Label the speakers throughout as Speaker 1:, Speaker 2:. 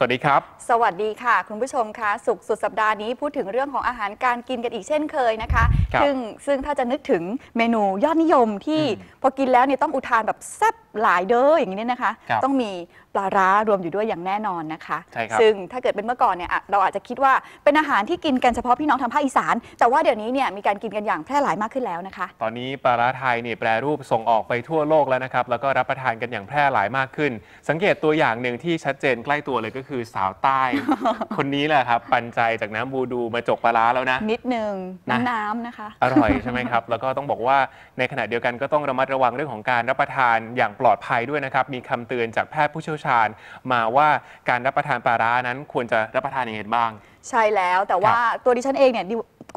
Speaker 1: สวัสดีครับ
Speaker 2: สวัสดีค่ะ คุณผู้ชมคะสุขสุดสัปดาห์นี้พูดถึงเรื่องของอาหารการกินกันอีกเช่นเคยนะคะ
Speaker 1: ครับ
Speaker 2: ซึ่งซึ่งถ้าจะนึกถึงเมนูยอดนิยมที่
Speaker 1: อืม
Speaker 2: พอกินแล้วเนี่ยต้องอุทานแบบแซ่บหลายเด้ออย่างนี้เนี่ยนะคะ
Speaker 1: ครับ
Speaker 2: ต้องมีปลาร้ารวมอยู่ด้วยอย่างแน่นอนนะคะ
Speaker 1: ใช่ครับ
Speaker 2: ซึ่งถ้าเกิดเป็นเมื่อก่อนเนี่ยอะเราอาจจะคิดว่าเป็นอาหารที่กินกันเฉพาะพี่น้องทางภาคอีสาน แต่ว่าเดี๋ยวนี้เนี่ยมีการกินกันอย่างแพร่หลายมากขึ้นแล้วนะคะ
Speaker 1: ตอนนี้ปลาร้าไทยเนี่ยแปรรูปส่งออกไปทั่วโลกแล้วนะครับ แล้วก็รับประทานกันอย่างแพร่หลายมากขึ้น สังเกตตัวอย่างหนึ่งที่ชัดเจนใกล้ตัวเลยก็คือสาวใต้ คนนี้แหละครับ ปันใจจากน้ำบูดูมาจกปลาร้าแล้วนะ
Speaker 2: นิดนึง
Speaker 1: นะ
Speaker 2: น้ำๆนะคะ
Speaker 1: อร่อยใช่ไหมครับ แล้วก็ต้องบอกว่าในขณะเดียวกันก็ต้องระมัดระวังเรื่องของการรับประทานอย่างปลอดภัยด้วยนะครับ มีคำเตือนจากแพทย์ผู้เชี่ยวชาญ มาว่าการรับประทานปลาร้านั้นควรจะรับประทานยังไงบ้าง
Speaker 2: ใช่แล้วแต่ว่าตัวดิฉันเองเนี่ย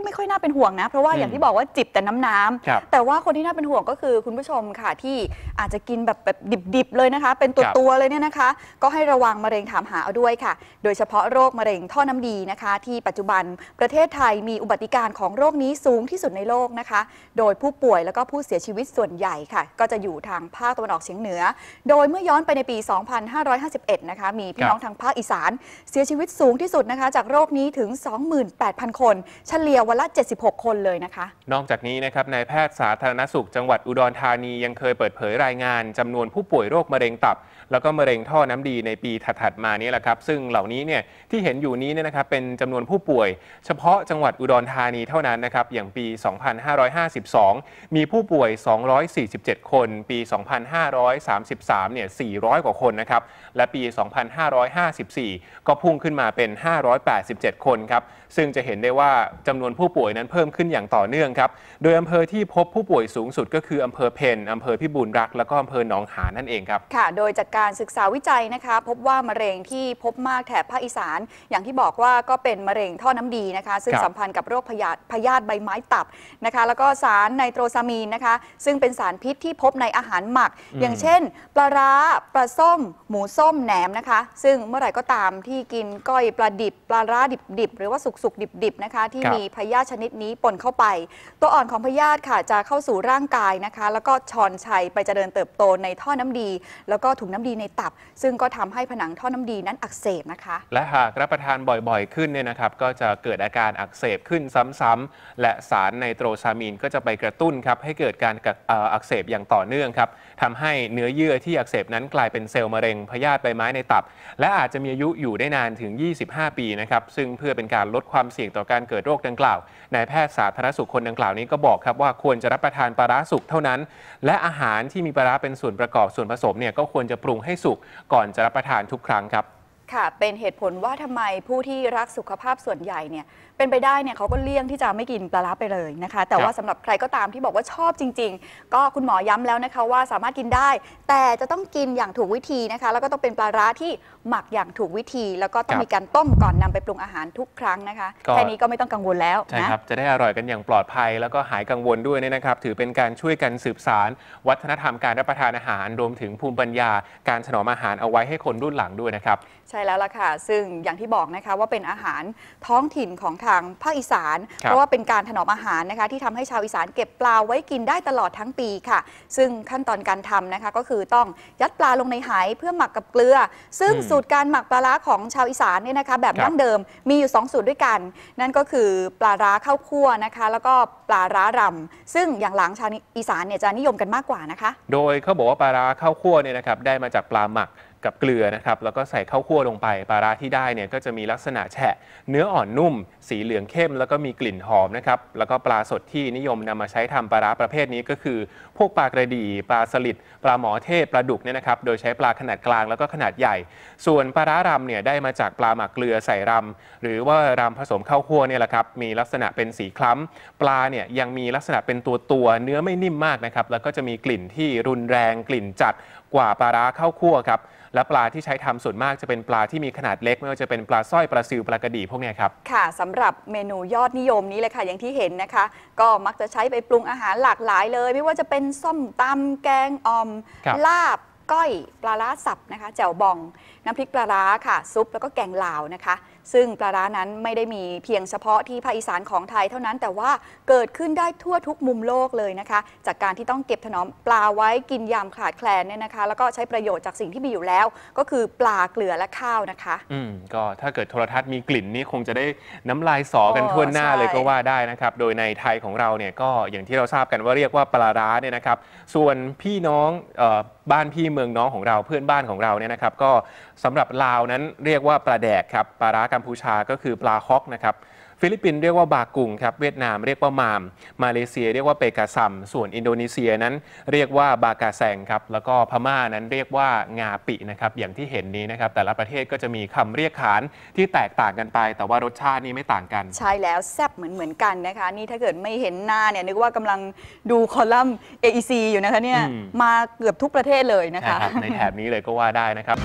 Speaker 2: ก็ไม่ค่อยน่าเป็นห่วงนะ เพราะว่า
Speaker 1: อืม
Speaker 2: อย่างที่บอกว่าจิบแต่น้ำน้ำ
Speaker 1: ครับ
Speaker 2: แต่ว่าคนที่น่าเป็นห่วงก็คือคุณผู้ชมค่ะที่อาจจะกินแบบแบบดิบๆเลยนะคะ เป็นตัว
Speaker 1: ครับ
Speaker 2: ตัวๆเลยเนี่ยนะคะ ก็ให้ระวังมะเร็งถามหาเอาด้วยค่ะ โดยเฉพาะโรคมะเร็งท่อน้ำดีนะคะ ที่ปัจจุบันประเทศไทยมีอุบัติการณ์ของโรคนี้สูงที่สุดในโลกนะคะ โดยผู้ป่วยแล้วก็ผู้เสียชีวิตส่วนใหญ่ค่ะ ก็จะอยู่ทางภาคตะวันออกเฉียงเหนือ โดยเมื่อย้อนไปในปี 2551 นะคะ มีพี่น้องทางภาคอีสาน เสียชีวิตสูงที่สุดนะคะ จากโรคนี้ถึง 28,000 คน เฉลี่ยวันละ 76 คนเลยนะคะ
Speaker 1: นอกจากนี้นะครับนายแพทย์สาธารณสุขจังหวัดอุดรธานียังเคยเปิดเผยรายงานจำนวนผู้ป่วยโรคมะเร็งตับ แล้วก็มะเร็งท่อน้ำดีในปีถัดๆมานี้แหละครับ ซึ่งเหล่านี้เนี่ยที่เห็นอยู่นี้เนี่ยนะครับเป็นจำนวนผู้ป่วย เฉพาะจังหวัดอุดรธานีเท่านั้นนะครับอย่างปี 2552 มีผู้ป่วย 247 คน ปี 2533 เนี่ย 400 กว่าคนนะครับ และปี 2554 ก็พุ่งขึ้นมาเป็น 587 คนครับ ซึ่งจะเห็นได้ว่าจำนวนผู้ป่วยนั้นเพิ่มขึ้นอย่างต่อเนื่องครับ โดยอำเภอที่พบผู้ป่วยสูงสุดก็คืออำเภอเพนอำเภอพิบูลรักษ์แล้วก็อำเภอหนองหานนั่นเองครับ
Speaker 2: ค่ะ โดยจากการศึกษาวิจัยนะคะ พบว่ามะเร็งที่พบมากแถบภาคอีสาน อย่างที่บอกว่าก็เป็นมะเร็งท่อน้ำดีนะคะ ซึ่ง
Speaker 1: ครับ
Speaker 2: สัมพันธ์กับโรคพยาธิพยาธิใบไม้ตับนะคะ แล้วก็สารไนโตรซามีนนะคะ ซึ่งเป็นสารพิษที่พบในอาหารหมัก
Speaker 1: อืม
Speaker 2: อย่างเช่น ปลาร้าปลาส้ม หมูส้มแหนมนะคะ ซึ่งเมื่อไหร่ก็ตามที่กินก้อยปลาดิบ ปลาร้าดิบๆหรือว่าสุกๆดิบๆนะคะที่
Speaker 1: ครับ
Speaker 2: มีพยาธิชนิดนี้ปนเข้าไป ตัวอ่อนของพยาธิค่ะจะเข้าสู่ร่างกายนะคะ แล้วก็ชอนชัยไปเจริญเติบโตในท่อน้ำดี แล้วก็ถุงน้ำดีในตับ ซึ่งก็ทำให้ผนังท่อน้ำดีนั้นอักเสบนะคะ
Speaker 1: และหากรับประทานบ่อยๆขึ้นเนี่ยนะครับก็จะเกิดอาการอักเสบขึ้นซ้ำๆและสารไนโตรซามีนก็จะไปกระตุ้นครับให้เกิดการอ,อ,อักเสบอย่างต่อเนื่องครับทำให้เนื้อเยื่อที่อักเสบนั้นกลายเป็นเซลล์มะเร็งพยาธิใบไม้ในตับ และอาจจะมีอายุอยู่ได้นานถึง 25 ปีนะครับซึ่งเพื่อเป็นการลดความเสี่ยงต่อการเกิดโรคดังกล่าวนายแพทย์สาธารณสุขคนดังกล่าวนี้ก็บอกครับว่าควรจะรับประทานปลาร้าสุกเท่านั้น และอาหารที่มีปลาร้าเป็นส่วนประกอบส่วนผสมเนี่ยก็ควรจะปรุงให้สุกก่อนจะรับประทานทุกครั้งครับ
Speaker 2: ค่ะ เป็นเหตุผลว่าทำไมผู้ที่รักสุขภาพส่วนใหญ่เนี่ยเป็นไปได้เนี่ยเขาก็เลี่ยงที่จะไม่กินปลาร้าไปเลยนะคะ แต่ว่าสำหรับใครก็ตามที่บอกว่าชอบจริง ๆ ก็คุณหมอย้ำแล้วนะคะว่าสามารถกินได้ แต่จะต้องกินอย่างถูกวิธีนะคะ แล้วก็ต้องเป็นปลาร้าที่หมักอย่างถูกวิธี แล้วก็ต้อ
Speaker 1: ค
Speaker 2: ง
Speaker 1: รับ
Speaker 2: มีการต้มก่อนนำไปปรุงอาหารทุกครั้งนะคะ
Speaker 1: ก็
Speaker 2: แค่นี้ก็ไม่ต้องกังวลแล้ว
Speaker 1: ใช่
Speaker 2: นะ
Speaker 1: ครับจะได้อร่อยกันอย่างปลอดภัย แล้วก็หายกังวลด้วยเนยนะครับ ถือเป็นการช่วยกันสืบสาร วัฒนธรรมการรับประทานอาหารรวมถึงภูมิปัญญา การถนอมอาหารเอาไว้ให้คนรุ่นหลังด้วยนะครับ
Speaker 2: ใช่แล้วล่ะค่ะ ซึ่งอย่างที่บอกนะคะว่าเป็นอาหารท้องถิ่นของทางภาคอีสาน
Speaker 1: ครับ
Speaker 2: เพราะว่าเป็นการถนอมอาหารนะคะ ที่ทำให้ชาวอีสานเก็บปลาไว้กินได้ตลอดทั้งปีค่ะ ซึ่งขั้นตอนการทำนะคะก็คือต้องยัดปลาลงในไหเพื่อหมักกับเกลือ ซึ่ง
Speaker 1: อืม
Speaker 2: สูตรการหมักปลาร้าของชาวอีสานเนี่ยนะคะ แบบ
Speaker 1: ครับ
Speaker 2: ดั้งเดิมมีอยู่ 2 สูตรด้วยกัน นั่นก็คือปลาร้าข้าวคั่วนะคะ แล้วก็ปลาร้ารำซึ่งอย่างหลังชาวอีสานเนี่ยจะนิยมกันมากกว่านะคะ
Speaker 1: โดยเขาบอกว่าปลาร้าข้าวคั่วเนี่ยนะครับได้มาจากปลาหมัก กับเกลือนะครับแล้วก็ใส่ข้าวคั่วลงไปปลาร้าที่ได้เนี่ยก็จะมีลักษณะแฉะ เนื้ออ่อนนุ่ม สีเหลืองเข้ม แล้วก็มีกลิ่นหอมนะครับแล้วก็ปลาสดที่นิยมนำมาใช้ทำปลาร้าประเภทนี้ก็คือ พวกปลากระดีปลาสลิดปลาหมอเทศปลาดุกเนี่ยนะครับโดยใช้ปลาขนาดกลางแล้วก็ขนาดใหญ่ ส่วนปลาร้ารำเนี่ยได้มาจากปลาหมักเกลือใส่รำหรือว่ารำผสมข้าวคั่วเนี่ยแหละครับมีลักษณะเป็นสีคล้ำปลาเนี่ยยังมีลักษณะเป็นตัวตัวเนื้อไม่นิ่มมากนะครับแล้วก็จะมีกลิ่นที่รุนแรงกลิ่นจัด กว่าปลาร้าข้าวคั่วครับ และปลาที่ใช้ทำส่วนมากจะเป็นปลาที่มีขนาดเล็ก ไม่ว่าจะเป็นปลาสร้อยปลาซิวปลากระดีพวกเนี้ยครับ
Speaker 2: ค่ะสำหรับเมนูยอดนิยมนี้เลยค่ะ อย่างที่เห็นนะคะ ก็มักจะใช้ไปปรุงอาหารหลากหลายเลย ไม่ว่าจะเป็นส้มตำแกงอ่อม
Speaker 1: ครับ
Speaker 2: ลาบก้อยปลาร้าสับนะคะแจ่วบอง น้ำพริกปลาร้าค่ะ ซุปแล้วก็แกงลาวนะคะซึ่งปลาร้านั้นไม่ได้มีเพียงเฉพาะที่ภาคอีสานของไทยเท่านั้นแต่ว่าเกิดขึ้นได้ทั่วทุกมุมโลกเลยนะคะ จากการที่ต้องเก็บถนอมปลาไว้กินยามขาดแคลนเนี่ยนะคะ แล้วก็ใช้ประโยชน์จากสิ่งที่มีอยู่แล้ว ก็คือปลาเกลือและข้าวนะคะ
Speaker 1: อืมก็ถ้าเกิดโทรทัศน์มีกลิ่นนี่คงจะได้น้ำลายสอกันทั่วหน้าเลยก็ว่าได้นะครับโดยในไทยของเราเนี่ยก็อย่างที่เราทราบกันว่าเรียกว่าปลาร้าเนี่ยนะครับ ส่วนพี่น้องออบ้านพี่เมืองน้องของเราเพื่อนบ้านของเราเนี่ยนะครับ ก็สำหรับลาวนั้นเรียกว่าปลาแดกครับปลาร้ากัมพูชาก็คือปลาฮอกนะครับฟิลิปปินส์เรียกว่าบากุงครับเวียดนามเรียกว่ามาม มาเลเซียเรียกว่าเปกาซัม ส่วนอินโดนีเซียนั้นเรียกว่าบากาแซงครับแล้วก็พม่านั้นเรียกว่างาปินะครับอย่างที่เห็นนี้นะครับแต่ละประเทศก็จะมีคำเรียกขานที่แตกต่างกันไป แต่ว่ารสชาตินี่ไม่ต่างกัน
Speaker 2: ใช่แล้วแซบเหมือนเหมือนกันนะคะ นี่ถ้าเกิดไม่เห็นหน้าเนี่ยนึกว่ากำลังดูคอลัมน์ AEC อยู่นะคะเนี่ย
Speaker 1: อืม
Speaker 2: มาเกือบทุกประเทศเลยนะคะ
Speaker 1: นะครับในแถบนี้เลยก็ว่าได้นะครับ